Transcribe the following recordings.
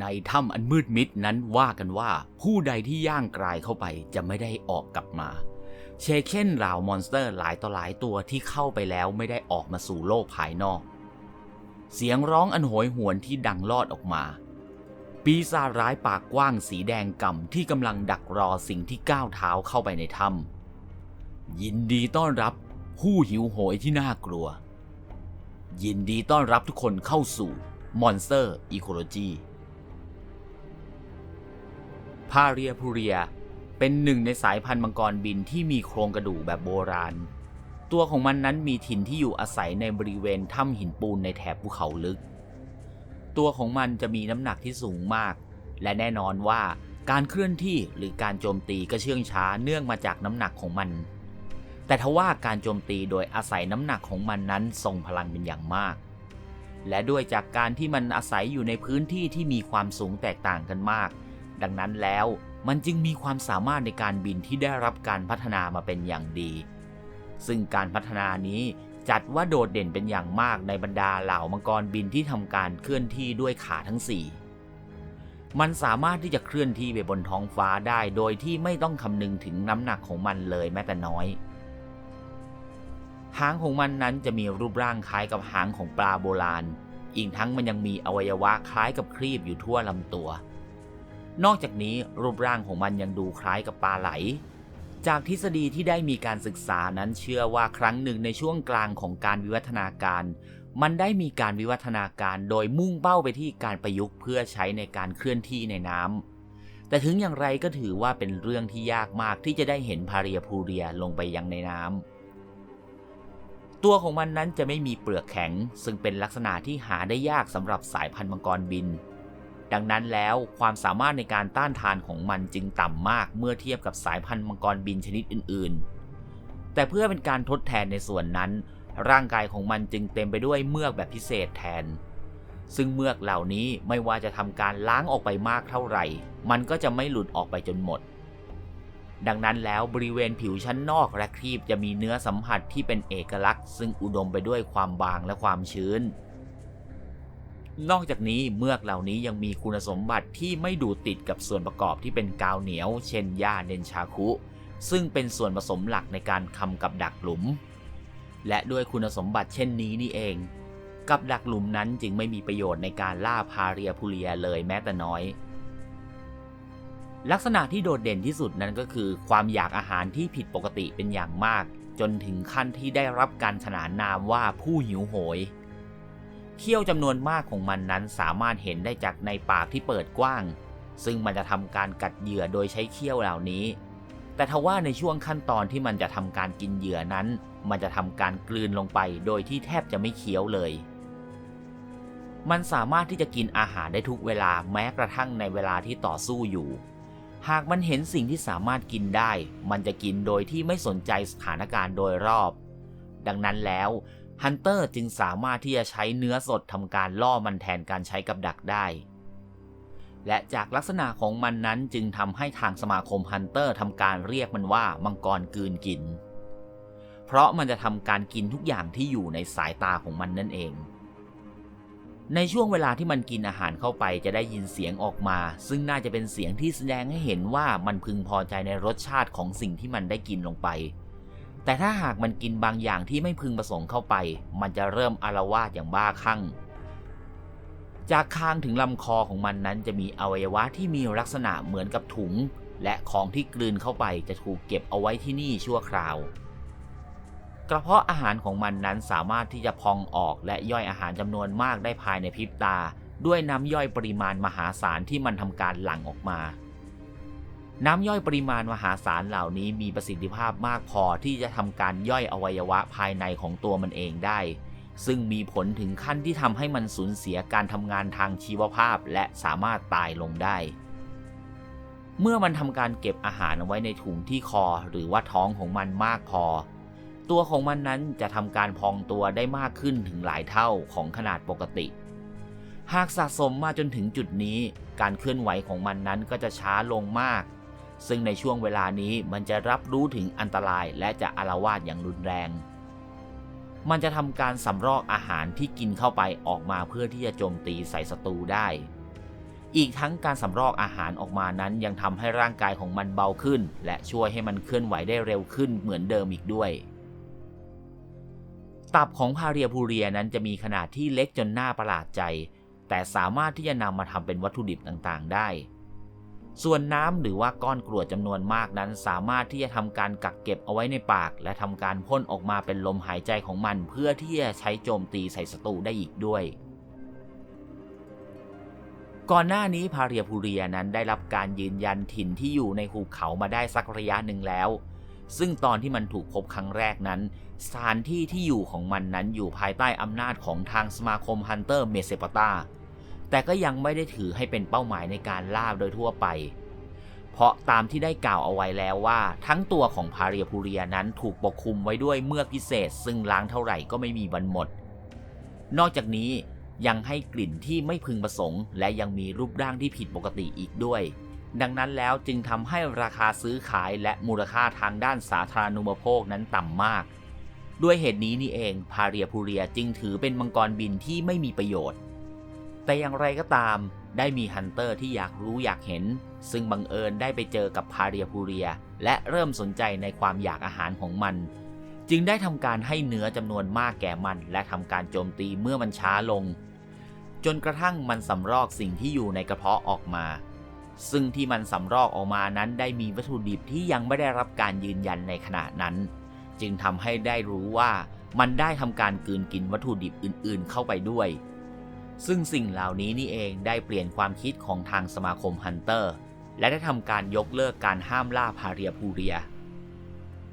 ในถ้ำอันมืดมิดนั้นว่ากันว่า ผู้ใดที่ย่างกรายเข้าไปจะไม่ได้ออกกลับมาเชเช่นเหล่ามอนสเตอร์หลายต่อหลายตัวที่เข้าไปแล้วไม่ได้ออกมาสู่โลกภายนอก เสียงร้องอันโหยหวนที่ดังลอดออกมา ปีศาจร้ายปากกว้างสีแดงก่ำที่กำลังดักรอสิ่งที่ก้าวเท้าเข้าไปในถ้ำยินดีต้อนรับผู้หิวโหยที่น่ากลัว ยินดีต้อนรับทุกคนเข้าสู่ Monster Ecology พาเรียพูเรีย เป็นหนึ่งในสายพันธุ์มังกรบินที่มีโครงกระดูกแบบโบราณ ตัวของมันนั้นมีถิ่นที่อยู่อาศัยในบริเวณถ้ำหินปูนในแถบภูเขาลึก ตัวของมันจะมีน้ำหนักที่สูงมาก และแน่นอนว่าการเคลื่อนที่หรือการโจมตีก็เชื่องช้าเนื่องมาจากน้ำหนักของมัน แต่ทว่าการโจมตีโดยอาศัยน้ำหนักของมันนั้นทรงพลังเป็นอย่างมาก และด้วยจากการที่มันอาศัยอยู่ในพื้นที่ที่มีความสูงแตกต่างกันมาก ดังนั้นแล้ว มันจึงมีความสามารถในการบินที่ได้รับการพัฒนามาเป็นอย่างดี ซึ่งการพัฒนานี้จัดว่าโดดเด่นเป็นอย่างมากในบรรดาเหล่ามังกรบินที่ทำการเคลื่อนที่ด้วยขาทั้ง4มันสามารถที่จะเคลื่อนที่ไปบนท้องฟ้าได้โดยที่ไม่ต้องคำนึงถึงน้ำหนักของมันเลยแม้แต่น้อย หางของมันนั้นจะมีรูปร่างคล้ายกับหางของปลาโบราณ อีกทั้งมันยังมีอวัยวะคล้ายกับครีบอยู่ทั่วลำตัว นอกจากนี้รูปร่างของมันยังดูคล้ายกับปลาไหล จากทฤษฎีที่ได้มีการศึกษานั้นเชื่อว่าครั้งหนึ่งในช่วงกลางของการวิวัฒนาการ มันได้มีการวิวัฒนาการโดยมุ่งเป้าไปที่การประยุกต์เพื่อใช้ในการเคลื่อนที่ในน้ำ แต่ถึงอย่างไรก็ถือว่าเป็นเรื่องที่ยากมากที่จะได้เห็นพาเรียพูเรียลงไปยังในน้ำตัวของมันนั้นจะไม่มีเปลือกแข็ง ซึ่งเป็นลักษณะที่หาได้ยากสำหรับสายพันธุ์มังกรบิน ดังนั้นแล้วความสามารถในการต้านทานของมันจึงต่ำมากเมื่อเทียบกับสายพันธุ์มังกรบินชนิดอื่นๆ แต่เพื่อเป็นการทดแทนในส่วนนั้น ร่างกายของมันจึงเต็มไปด้วยเมือกแบบพิเศษแทน ซึ่งเมือกเหล่านี้ไม่ว่าจะทำการล้างออกไปมากเท่าไหร่ มันก็จะไม่หลุดออกไปจนหมด ดังนั้นแล้วบริเวณผิวชั้นนอกและครีบจะมีเนื้อสัมผัสที่เป็นเอกลักษณ์ ซึ่งอุดมไปด้วยความบางและความชื้น นอกจากนี้เมือกเหล่านี้ยังมีคุณสมบัติที่ไม่ดูดติดกับส่วนประกอบที่เป็นกาวเหนียว เช่นหญ้าเดนชาคุ ซึ่งเป็นส่วนผสมหลักในการทำกับดักหลุม และด้วยคุณสมบัติเช่นนี้นี่เอง กับดักหลุมนั้นจึงไม่มีประโยชน์ในการล่าพาเรียพูเรียเลยแม้แต่น้อย ลักษณะที่โดดเด่นที่สุดนั้นก็คือ ความอยากอาหารที่ผิดปกติเป็นอย่างมาก จนถึงขั้นที่ได้รับการขนานนามว่าผู้หิวโหย เขี้ยวจำนวนมากของมันนั้นสามารถเห็นได้จากในปากที่เปิดกว้าง ซึ่งมันจะทำการกัดเหยื่อโดยใช้เขี้ยวเหล่านี้ แต่ทว่าในช่วงขั้นตอนที่มันจะทำการกินเหยื่อนั้น มันจะทำการกลืนลงไปโดยที่แทบจะไม่เคี้ยวเลย มันสามารถที่จะกินอาหารได้ทุกเวลาแม้กระทั่งในเวลาที่ต่อสู้อยู่ หากมันเห็นสิ่งที่สามารถกินได้ มันจะกินโดยที่ไม่สนใจสถานการณ์โดยรอบ ดังนั้นแล้ว ฮันเตอร์จึงสามารถที่จะใช้เนื้อสดทำการล่อมันแทนการใช้กับดักได้ และจากลักษณะของมันนั้นจึงทำให้ทางสมาคมฮันเตอร์ทำการเรียกมันว่ามังกรกืนกิน เพราะมันจะทำการกินทุกอย่างที่อยู่ในสายตาของมันนั่นเอง ในช่วงเวลาที่มันกินอาหารเข้าไปจะได้ยินเสียงออกมา ซึ่งน่าจะเป็นเสียงที่แสดงให้เห็นว่ามันพึงพอใจในรสชาติของสิ่งที่มันได้กินลงไป แต่ถ้าหากมันกินบางอย่างที่ไม่พึงประสงค์เข้าไป มันจะเริ่มอารวาสอย่างบ้าคลั่ง จากคางถึงลำคอของมันนั้นจะมีอวัยวะที่มีลักษณะเหมือนกับถุง และของที่กลืนเข้าไปจะถูกเก็บเอาไว้ที่นี่ชั่วคราว กระเพาะอาหารของมันนั้นสามารถที่จะพองออกและย่อยอาหารจำนวนมากได้ภายในพริบตา ด้วยน้ำย่อยปริมาณมหาศาลที่มันทำการหลั่งออกมา น้ำย่อยปริมาณมหาศาลเหล่านี้มีประสิทธิภาพมากพอที่จะทำการย่อยอวัยวะภายในของตัวมันเองได้ ซึ่งมีผลถึงขั้นที่ทำให้มันสูญเสียการทำงานทางชีวภาพและสามารถตายลงได้ เมื่อมันทำการเก็บอาหารเอาไว้ในถุงที่คอหรือว่าท้องของมันมากพอ ตัวของมันนั้นจะทำการพองตัวได้มากขึ้นถึงหลายเท่าของขนาดปกติหากสะสมมาจนถึงจุดนี้ การเคลื่อนไหวของมันนั้นก็จะช้าลงมาก ซึ่งในช่วงเวลานี้มันจะรับรู้ถึงอันตรายและจะอารวาสอย่างรุนแรง มันจะทำการสำรอกอาหารที่กินเข้าไปออกมาเพื่อที่จะโจมตีใส่ศัตรูได้ อีกทั้งการสำรอกอาหารออกมานั้นยังทำให้ร่างกายของมันเบาขึ้น และช่วยให้มันเคลื่อนไหวได้เร็วขึ้นเหมือนเดิมอีกด้วยตับของพาเรียพูเรียนั้นจะมีขนาดที่เล็กจนน่าประหลาดใจ แต่สามารถที่จะนำมาทำเป็นวัตถุดิบต่างๆ ได้ ส่วนน้ำหรือว่าก้อนกรวดจำนวนมากนั้น สามารถที่จะทำการกักเก็บเอาไว้ในปาก และทำการพ่นออกมาเป็นลมหายใจของมัน เพื่อที่จะใช้โจมตีใส่ศัตรูได้อีกด้วย ก่อนหน้านี้พาเรียพูเรียนั้นได้รับการยืนยันถิ่นที่อยู่ในหุบเขามาได้สักระยะหนึ่งแล้ว ซึ่งตอนที่มันถูกพบครั้งแรกนั้น สถานที่ที่อยู่ของมันนั้นอยู่ภายใต้อำนาจของทางสมาคมฮันเตอร์เมเซปตา แต่ก็ยังไม่ได้ถือให้เป็นเป้าหมายในการล่าโดยทั่วไป เพราะตามที่ได้กล่าวเอาไว้แล้วว่า ทั้งตัวของพาเรียพูเรียนั้นถูกปกคลุมไว้ด้วยเมือกพิเศษ ซึ่งล้างเท่าไหร่ก็ไม่มีวันหมด นอกจากนี้ยังให้กลิ่นที่ไม่พึงประสงค์ และยังมีรูปร่างที่ผิดปกติอีกด้วย ดังนั้นแล้วจึงทำให้ราคาซื้อขายและมูลค่าทางด้านสาธารณูปโภคนั้นต่ำมาก ด้วยเหตุนี้นี่เองพาเรียพูเรียจึงถือเป็นมังกรบินที่ไม่มีประโยชน์ แต่อย่างไรก็ตาม ได้มีฮันเตอร์ที่อยากรู้อยากเห็น ซึ่งบังเอิญได้ไปเจอกับพาเรียพูเรีย และเริ่มสนใจในความอยากอาหารของมัน จึงได้ทำการให้เนื้อจำนวนมากแก่มัน และทำการโจมตีเมื่อมันช้าลง จนกระทั่งมันสำรอกสิ่งที่อยู่ในกระเพาะออกมา ซึ่งที่มันสำรอกออกมานั้นได้มีวัตถุดิบที่ยังไม่ได้รับการยืนยันในขณะนั้น จึงทำให้ได้รู้ว่ามันได้ทำการกืนกินวัตถุดิบอื่น ๆ เข้าไปด้วย ซึ่งสิ่งเหล่านี้นี่เองได้เปลี่ยนความคิดของทางสมาคมฮันเตอร์ และได้ทำการยกเลิกการห้ามล่าพาเรียพูเรีย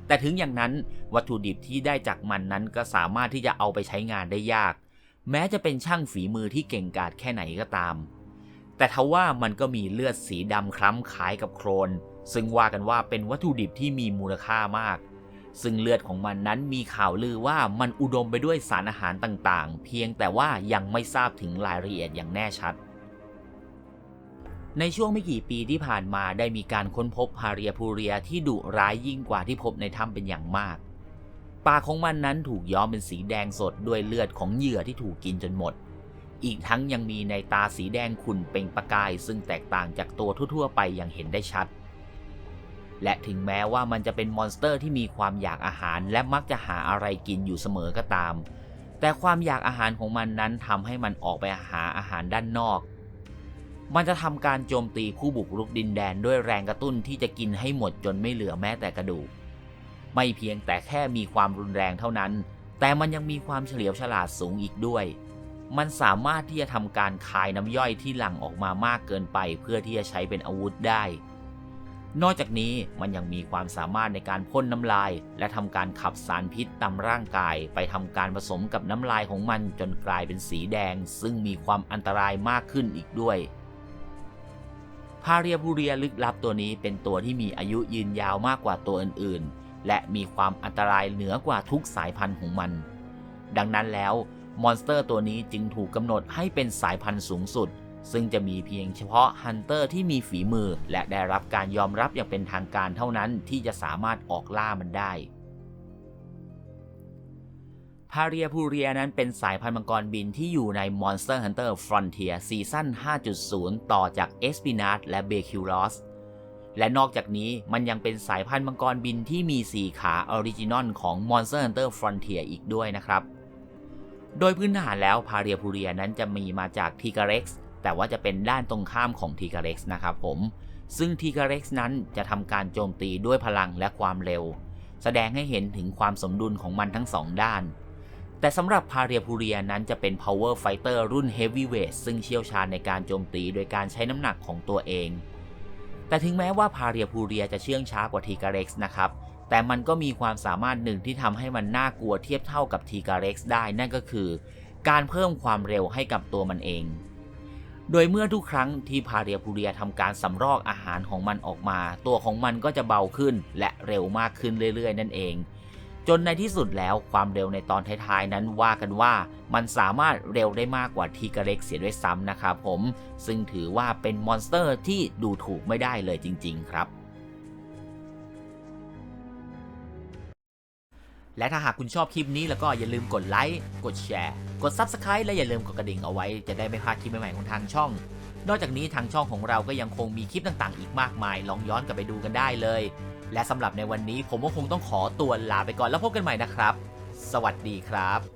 แต่ถึงอย่างนั้นวัตถุดิบที่ได้จากมันนั้นก็สามารถที่จะเอาไปใช้งานได้ยาก แม้จะเป็นช่างฝีมือที่เก่งกาจแค่ไหนก็ตาม แต่ทว่ามันก็มีเลือดสีดำคล้ำคล้ายกับโครน ซึ่งว่ากันว่าเป็นวัตถุดิบที่มีมูลค่ามาก ซึ่งเลือดของมันนั้นมีข่าวลือว่ามันอุดมไปด้วยสารอาหารต่างๆ เพียงแต่ว่ายังไม่ทราบถึงรายละเอียดอย่างแน่ชัด ในช่วงไม่กี่ปีที่ผ่านมาได้มีการค้นพบพาเรียพูเรียที่ดุร้ายยิ่งกว่าที่พบในถ้ำเป็นอย่างมากปากของมันนั้นถูกย้อมเป็นสีแดงสดด้วยเลือดของเหยื่อที่ถูกกินจนหมด อีกทั้งยังมีในตาสีแดงขุ่นเปล่งประกาย ซึ่งแตกต่างจากตัวทั่วๆ ไปอย่างเห็นได้ชัด และถึงแม้ว่ามันจะเป็นมอนสเตอร์ที่มีความอยากอาหารและมักจะหาอะไรกินอยู่เสมอก็ตาม แต่ความอยากอาหารของมันนั้นทำให้มันออกไปหาอาหารด้านนอก มันจะทำการโจมตีผู้บุกรุกดินแดนด้วยแรงกระตุ้นที่จะกินให้หมดจนไม่เหลือแม้แต่กระดูก ไม่เพียงแต่แค่มีความรุนแรงเท่านั้น แต่มันยังมีความเฉลียวฉลาดสูงอีกด้วย มันสามารถที่จะทำการคายน้ำย่อยที่หลั่งออกมามากเกินไป เพื่อที่จะใช้เป็นอาวุธได้ นอกจากนี้มันยังมีความสามารถในการพ่นน้ำลาย และทำการขับสารพิษตามร่างกาย ไปทำการผสมกับน้ำลายของมันจนกลายเป็นสีแดง ซึ่งมีความอันตรายมากขึ้นอีกด้วยพาเรียบูเรียลึกลับตัวนี้เป็นตัวที่มีอายุยืนยาวมากกว่าตัวอื่นๆ และมีความอันตรายเหนือกว่าทุกสายพันธุ์ของมัน ดังนั้นแล้วมอนสเตอร์ตัวนี้จึงถูกกำหนดให้เป็นสายพันธุ์สูงสุด ซึ่งจะมีเพียงเฉพาะฮันเตอร์ที่มีฝีมือ และได้รับการยอมรับอย่างเป็นทางการเท่านั้นที่จะสามารถออกล่ามันได้พาเรียพูเรียนั้นเป็นสายพันธุ์มังกรบินที่อยู่ใน Monster Hunter Frontier ซีซั่น 5.0 ต่อจาก e s p i n a t และ b e c u l o s และนอกจากนี้มันยังเป็นสายพันธุ์มังกรบินที่มี 4 ขาออริจินอลของ Monster Hunter Frontier อีกด้วยนะครับ โดยพื้นฐานแล้วพาเรียพูเรียนั้นจะมีมาจาก t i g r e x แต่ว่าจะเป็นด้านตรงข้ามของ t i g a r e x นะครับผม ซึ่ง t i g a r e x นั้นจะทำการโจมตีด้วยพลังและความเร็ว แสดงให้เห็นถึงความสมดุลของมันทั้งสองด้าน แต่สำหรับพาเรียพูเรียนั้นจะเป็น power fighter รุ่น heavyweight ซึ่งเชี่ยวชาญในการโจมตีโดยการใช้น้ำหนักของตัวเอง แต่ถึงแม้ว่าพาเรียพูเรียจะเชื่องช้ากว่า t i g a r e x นะครับแต่มันก็มีความสามารถหนึ่งที่ทำให้มันน่ากลัวเทียบเท่ากับ t i g a r e x ได้นั่นก็คือ การเพิ่มความเร็วให้กับตัวมันเอง โดยเมื่อทุกครั้งที่พาเรียพูเรียทำการสำรอกอาหารของมันออกมา ตัวของมันก็จะเบาขึ้นและเร็วมากขึ้นเรื่อย ๆ นั่นเอง จนในที่สุดแล้วความเร็วในตอนท้ายๆนั้นว่ากันว่า มันสามารถเร็วได้มากกว่าทีกระเล็กเสียด้วยซ้ำนะครับผม ซึ่งถือว่าเป็นมอนสเตอร์ที่ดูถูกไม่ได้เลยจริง ๆ ครับ และถ้าหากคุณชอบคลิปนี้แล้วก็อย่าลืมกดไลค์ กดแชร์ กด Subscribe และอย่าลืมกดกระดิ่งเอาไว้ จะได้ไม่พลาดคลิปใหม่ๆของทางช่อง นอกจากนี้ทางช่องของเราก็ยังคงมีคลิปต่างๆ อีกมากมาย ลองย้อนกลับไปดูกันได้เลย และสำหรับในวันนี้ผมก็คงต้องขอตัวลาไปก่อนแล้วพบกันใหม่นะครับ สวัสดีครับ